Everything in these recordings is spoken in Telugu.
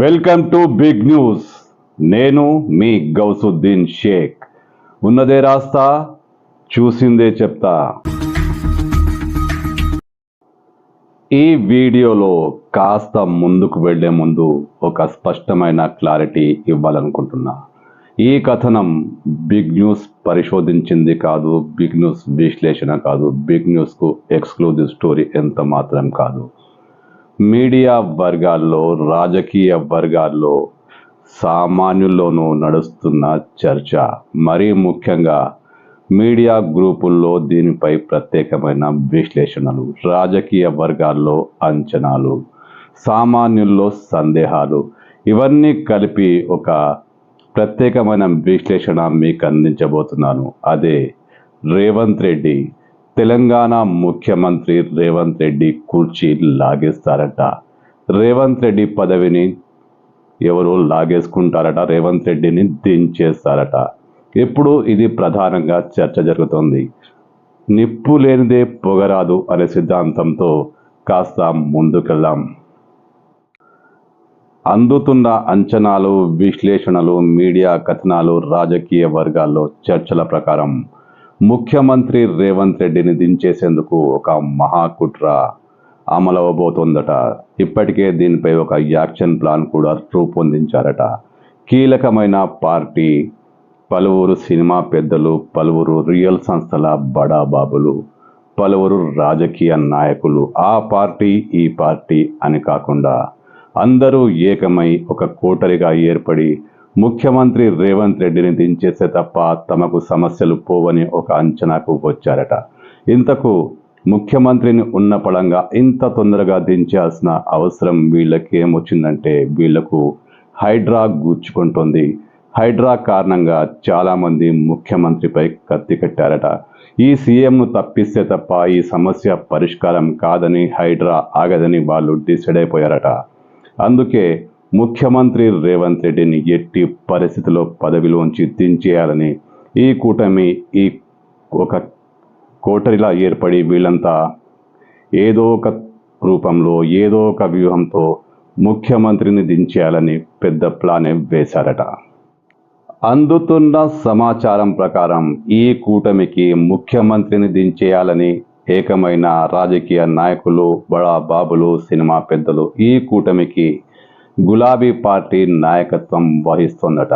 Welcome to big news. నేను మీ గౌసుద్దీన్ షేక్. ఉన్నదే రాస్తా చూసిందే చెప్తా. ఈ వీడియోలో కాస్త ముందుకు వెళ్ళే ముందు ఒక స్పష్టమైన క్లారిటీ ఇవ్వాలనుకుంటున్నా. ఈ కథనం బిగ్ న్యూస్ పరిశోధించింది కాదు బిగ్ న్యూస్ విశ్లేషణ కాదు బిగ్ న్యూస్కు ఎక్స్క్లూజివ్ స్టోరీ ఎంత మాత్రం కాదు. మీడియా వర్గాల్లో రాజకీయ వర్గాల్లో సామాన్యుల్లోనూ నడుస్తున్న చర్చ. మరీ ముఖ్యంగా మీడియా గ్రూపుల్లో దీనిపై ప్రత్యేకమైన విశ్లేషణలు రాజకీయ వర్గాల్లో అంచనాలు సామాన్యుల్లో సందేహాలు ఇవన్నీ కలిపి ఒక ప్రత్యేకమైన విశ్లేషణ మీకు అందించబోతున్నాను. అదే రేవంత్ రెడ్డి తెలంగాణ ముఖ్యమంత్రి రేవంత్ రెడ్డి కుర్చీ లాగేస్తారట. రేవంత్ రెడ్డి పదవిని ఎవరు లాగేసుకుంటారట రేవంత్ రెడ్డిని దించేస్తారట. ఇప్పుడు ఇది ప్రధానంగా చర్చ జరుగుతోంది. నిప్పు లేనిదే పొగరాదు అనే సిద్ధాంతంతో కాస్త ముందుకెళ్దాం. అందుతున్న అంచనాలు విశ్లేషణలు మీడియా కథనాలు రాజకీయ వర్గాల్లో చర్చల ప్రకారం ముఖ్యమంత్రి రేవంత్ రెడ్డిని దించేసేందుకు ఒక మహాకుట్ర అమలవబోతోందట. ఇప్పటికే దీనిపై ఒక యాక్షన్ ప్లాన్ కూడా రూపొందించారట. కీలకమైన పార్టీ పలువురు సినిమా పెద్దలు పలువురు రియల్ సంస్థల బడాబాబులు పలువురు రాజకీయ నాయకులు ఆ పార్టీ ఈ పార్టీ అని కాకుండా అందరూ ఏకమై ఒక కోటరిగా ఏర్పడి ముఖ్యమంత్రి రేవంత్ రెడ్డిని దించేస్తే తప్ప తమకు సమస్యలు పోవని ఒక అంచనాకు వచ్చారట. ఇంతకు ముఖ్యమంత్రిని ఉన్న పడంగా ఇంత తొందరగా దించాల్సిన అవసరం వీళ్ళకి ఏమొచ్చిందంటే వీళ్ళకు హైడ్రా గుచ్చుకుంటుంది. హైడ్రా కారణంగా చాలామంది ముఖ్యమంత్రిపై కత్తి కట్టారట. ఈ సీఎంను తప్పిస్తే తప్ప ఈ సమస్య పరిష్కారం కాదని హైడ్రా ఆగదని వాళ్ళు డిసైడ్ అయిపోయారట. అందుకే ముఖ్యమంత్రి రేవంత్ రెడ్డిని ఎట్టి పరిస్థితిలో పదవిలోంచి దించేయాలని ఈ కూటమి ఈ ఒక కోటరిలా ఏర్పడి వీళ్ళంతా ఏదో ఒక రూపంలో ఏదో ఒక వ్యూహంతో ముఖ్యమంత్రిని దించేయాలని పెద్ద ప్లానే వేశారట. అందుతున్న సమాచారం ప్రకారం ఈ కూటమికి ముఖ్యమంత్రిని దించేయాలని ఏకమైన రాజకీయ నాయకులు బడా బాబులు సినిమా పెద్దలు ఈ కూటమికి గులాబీ పార్టీ నాయకత్వం వహిస్తోందట.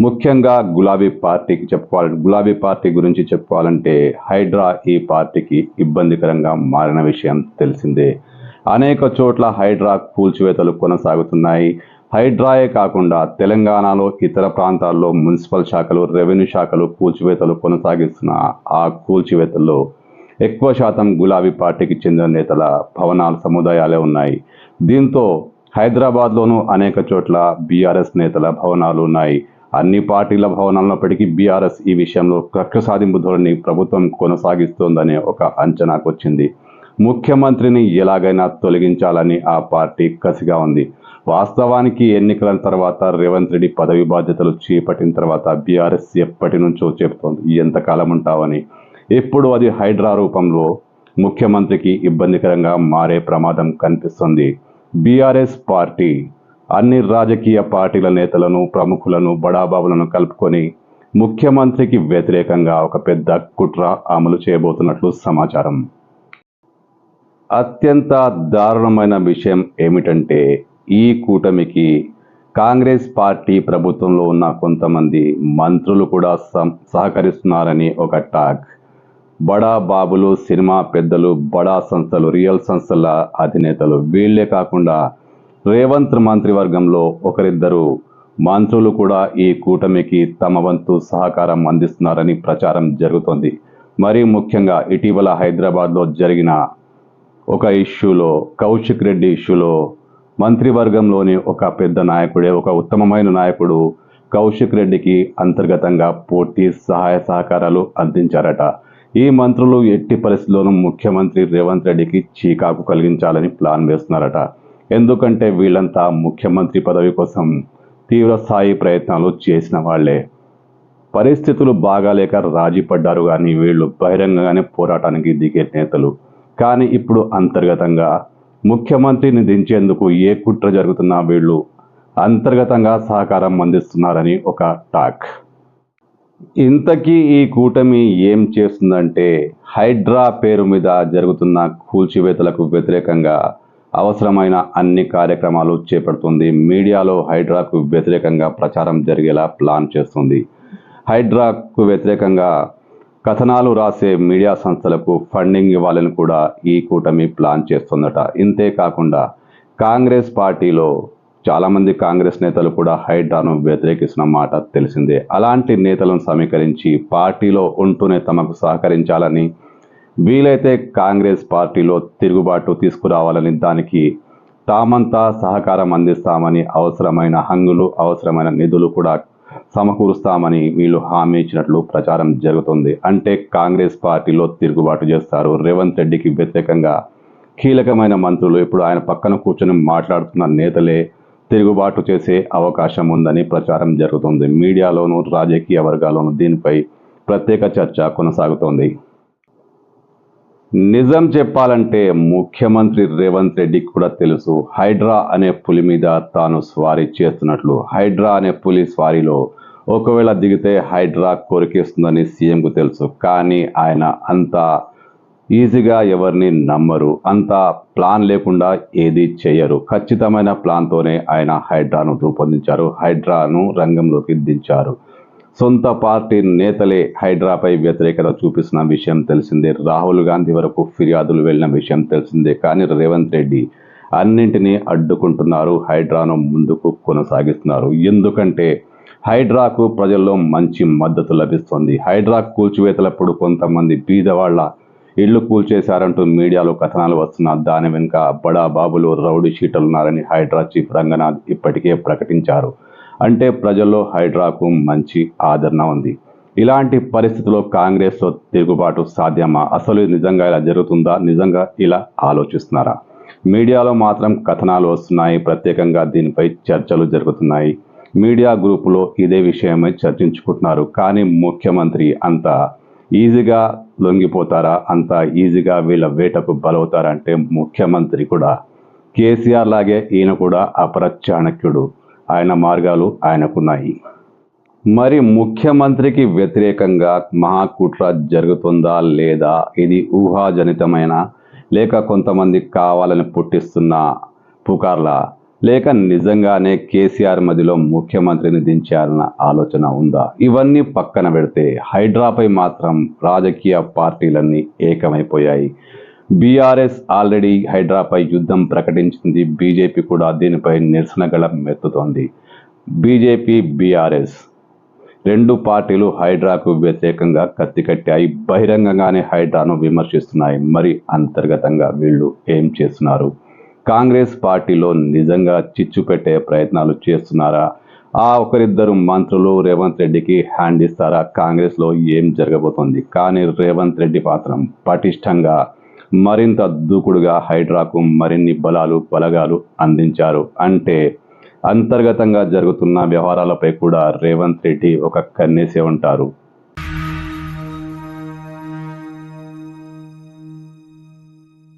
ముఖ్యంగా గులాబీ పార్టీకి చెప్పుకోవాలి గులాబీ పార్టీ గురించి చెప్పుకోవాలంటే హైడ్రా ఈ పార్టీకి ఇబ్బందికరంగా మారిన విషయం తెలిసిందే. అనేక చోట్ల హైడ్రా కూల్చివేతలు కొనసాగుతున్నాయి. హైడ్రాయే కాకుండా తెలంగాణలో ఇతర ప్రాంతాల్లో మున్సిపల్ శాఖలు రెవెన్యూ శాఖలు కూల్చివేతలు కొనసాగిస్తున్న ఆ కూల్చివేతల్లో ఎక్కువ శాతం గులాబీ పార్టీకి చెందిన నేతల భవనాలు సముదాయాలే ఉన్నాయి. దీంతో హైదరాబాద్లోనూ అనేక చోట్ల బీఆర్ఎస్ నేతల భవనాలు ఉన్నాయి అన్ని పార్టీల భవనాలన్నప్పటికీ బీఆర్ఎస్ ఈ విషయంలో కక్ష సాధింపు ధోరణి ప్రభుత్వం కొనసాగిస్తోందనే ఒక అంచనాకు వచ్చింది ముఖ్యమంత్రిని ఎలాగైనా తొలగించాలని ఆ పార్టీ కసిగా ఉంది. వాస్తవానికి ఎన్నికల తర్వాత రేవంత్ రెడ్డి పదవి బాధ్యతలు చేపట్టిన తర్వాత బీఆర్ఎస్ ఎప్పటి నుంచో చెబుతోంది ఎంతకాలం ఉంటావని. ఇప్పుడు అది హైడ్రా రూపంలో ముఖ్యమంత్రికి ఇబ్బందికరంగా మారే ప్రమాదం కనిపిస్తుంది. బీఆర్ఎస్ పార్టీ అన్ని రాజకీయ పార్టీల నేతలను ప్రముఖులను బడాబాబులను కలుపుకొని ముఖ్యమంత్రికి వ్యతిరేకంగా ఒక పెద్ద కుట్ర అమలు చేయబోతున్నట్లు సమాచారం. అత్యంత దారుణమైన విషయం ఏమిటంటే ఈ కూటమికి కాంగ్రెస్ పార్టీ ప్రభుత్వంలో ఉన్న కొంతమంది మంత్రులు కూడా సహకరిస్తున్నారని ఒక టాక్. బడా బాబులు సినిమా పెద్దలు బడా సంస్థలు రియల్ సంస్థల అధినేతలు. వీళ్ళే కాకుండా రేవంత్ మంత్రివర్గంలో ఒకరిద్దరు మంత్రులు కూడా ఈ కూటమికి తమ వంతు సహకారం అందిస్తున్నారని ప్రచారం జరుగుతోంది. మరీ ముఖ్యంగా ఇటీవల హైదరాబాద్లో జరిగిన ఒక ఇష్యూలో కౌశిక్ రెడ్డి ఇష్యూలో మంత్రివర్గంలోని ఒక పెద్ద నాయకుడే ఒక ఉత్తమమైన నాయకుడు కౌశిక్ రెడ్డికి అంతర్గతంగా పూర్తి సహాయ సహకారాలు అందించారట. ఈ మంత్రులు ఎట్టి పరిస్థితుల్లోనూ ముఖ్యమంత్రి రేవంత్ రెడ్డికి చీకాకు కలిగించాలని ప్లాన్ వేస్తున్నారట. ఎందుకంటే వీళ్ళంతా ముఖ్యమంత్రి పదవి కోసం తీవ్ర స్థాయి ప్రయత్నాలు చేసిన వాళ్ళే. పరిస్థితులు బాగాలేక రాజీ పడ్డారు కానీ వీళ్ళు బహిరంగంగానే పోరాటానికి దిగే నేతలు. కానీ ఇప్పుడు అంతర్గతంగా ముఖ్యమంత్రిని దించేందుకు ఏ కుట్ర జరుగుతున్నా వీళ్ళు అంతర్గతంగా సహకారం అందిస్తున్నారని ఒక టాక్. ఇంతకీ ఈ కూటమి ఏం చేస్తుందంటే హైడ్రా పేరు మీద జరుగుతున్న కూల్చివేతలకు వ్యతిరేకంగా అవసరమైన అన్ని కార్యక్రమాలు చేపడుతుంది. మీడియాలో హైడ్రాకు వ్యతిరేకంగా ప్రచారం జరిగేలా ప్లాన్ చేస్తుంది. హైడ్రాకు వ్యతిరేకంగా కథనాలు రాసే మీడియా సంస్థలకు ఫండింగ్ ఇవ్వాలని కూడా ఈ కూటమి ప్లాన్ చేస్తుందట. ఇంతే కాకుండా కాంగ్రెస్ పార్టీలో చాలామంది కాంగ్రెస్ నేతలు కూడా హైడ్రాను వ్యతిరేకిస్తున్న మాట తెలిసిందే. అలాంటి నేతలను సమీకరించి పార్టీలో ఉంటూనే తమకు సహకరించాలని వీలైతే కాంగ్రెస్ పార్టీలో తిరుగుబాటు తీసుకురావాలని దానికి తామంతా సహకారం అందిస్తామని అవసరమైన హంగులు అవసరమైన నిధులు కూడా సమకూరుస్తామని వీళ్ళు హామీ ఇచ్చినట్లు ప్రచారం జరుగుతుంది. అంటే కాంగ్రెస్ పార్టీలో తిరుగుబాటు చేస్తారు. రేవంత్ రెడ్డికి వ్యతిరేకంగా కీలకమైన మంత్రులు ఇప్పుడు ఆయన పక్కన కూర్చొని మాట్లాడుతున్న నేతలే తిరుగుబాటు చేసే అవకాశం ఉందని ప్రచారం జరుగుతుంది. మీడియాలోను రాజకీయ వర్గాల్లోనూ దీనిపై ప్రత్యేక చర్చ కొనసాగుతోంది. నిజం చెప్పాలంటే ముఖ్యమంత్రి రేవంత్ రెడ్డికి కూడా తెలుసు హైడ్రా అనే పులి మీద తాను స్వారీ చేస్తున్నట్లు. హైడ్రా అనే పులి స్వారీలో ఒకవేళ దిగితే హైడ్రా కొరికేస్తుందని సీఎంకు తెలుసు కానీ ఆయన అంతా ఈజీగా ఎవరిని నమ్మరు. అంత ప్లాన్ లేకుండా ఏది చేయరు. ఖచ్చితమైన ప్లాన్తోనే ఆయన హైడ్రాను రూపొందించారు. హైడ్రాను రంగంలోకి దించారు. సొంత పార్టీ నేతలే హైడ్రాపై వ్యతిరేకత చూపిస్తున్న విషయం తెలిసిందే. రాహుల్ గాంధీ వరకు ఫిర్యాదులు వెళ్ళిన విషయం తెలిసిందే. కానీ రేవంత్ రెడ్డి అన్నింటినీ అడ్డుకుంటున్నారు. హైడ్రాను ముందుకు కొనసాగిస్తున్నారు. ఎందుకంటే హైడ్రాకు ప్రజల్లో మంచి మద్దతు లభిస్తుంది. హైడ్రా కూల్చివేతలప్పుడు కొంతమంది బీదవాళ్ళ ఇళ్ళు కూల్చేశారంటూ మీడియాలో కథనాలు వస్తున్న దాని వెనుక బడా బాబులు రౌడీ షీటలున్నారని హైడ్రా చీఫ్ రంగనాథ్ ఇప్పటికే ప్రకటించారు. అంటే ప్రజల్లో హైడ్రాకు మంచి ఆదరణ ఉంది. ఇలాంటి పరిస్థితుల్లో కాంగ్రెస్లో తిరుగుబాటు సాధ్యమా? అసలు నిజంగా ఇలా జరుగుతుందా? నిజంగా ఇలా ఆలోచిస్తున్నారా? మీడియాలో మాత్రం కథనాలు వస్తున్నాయి. ప్రత్యేకంగా దీనిపై చర్చలు జరుగుతున్నాయి. మీడియా గ్రూపులో ఇదే విషయమై చర్చించుకుంటున్నారు. కానీ ముఖ్యమంత్రి అంతా ఈజీగా లొంగిపోతారా? అంత ఈజీగా వీళ్ళ వేటకు బలవుతారంటే ముఖ్యమంత్రి కూడా కేసీఆర్ లాగే ఈయన కూడా అపర చాణక్యుడు ఆయన మార్గాలు ఆయనకున్నాయి. మరి ముఖ్యమంత్రికి వ్యతిరేకంగా మహాకుట్ర జరుగుతుందా లేదా? ఇది ఊహాజనితమైన? లేక కొంతమంది కావాలని పుట్టిస్తున్న పుకార్ల? లేక నిజంగానే కేసీఆర్ మధ్యలో ముఖ్యమంత్రిని దించాలన్న ఆలోచన ఉందా? ఇవన్నీ పక్కన పెడితే హైడ్రాపై మాత్రం రాజకీయ పార్టీలన్నీ ఏకమైపోయాయి. బీఆర్ఎస్ ఆల్రెడీ హైడ్రాపై యుద్ధం ప్రకటించింది. బీజేపీ కూడా దీనిపై నిరసన గళం మెత్తుతోంది. బీజేపీ బీఆర్ఎస్ రెండు పార్టీలు హైడ్రాకు వ్యతిరేకంగా కత్తికట్టాయి బహిరంగంగానే హైడ్రాను విమర్శిస్తున్నాయి. మరి అంతర్గతంగా వీళ్ళు ఏం చేస్తున్నారు? కాంగ్రెస్ పార్టీలో నిజంగా చిచ్చు పెట్టే ప్రయత్నాలు చేస్తున్నారా? ఆ ఒకరిద్దరు మంత్రులు రేవంత్ రెడ్డికి హ్యాండ్ ఇస్తారా? కాంగ్రెస్లో ఏం జరగబోతోంది? కానీ రేవంత్ రెడ్డి మాత్రం పటిష్టంగా మరింత దూకుడుగా హైడ్రాకు మరిన్ని బలాలు బలగాలు అందించారు. అంటే అంతర్గతంగా జరుగుతున్న వ్యవహారాలపై కూడా రేవంత్ రెడ్డి ఒక కన్నేసే ఉంటారు.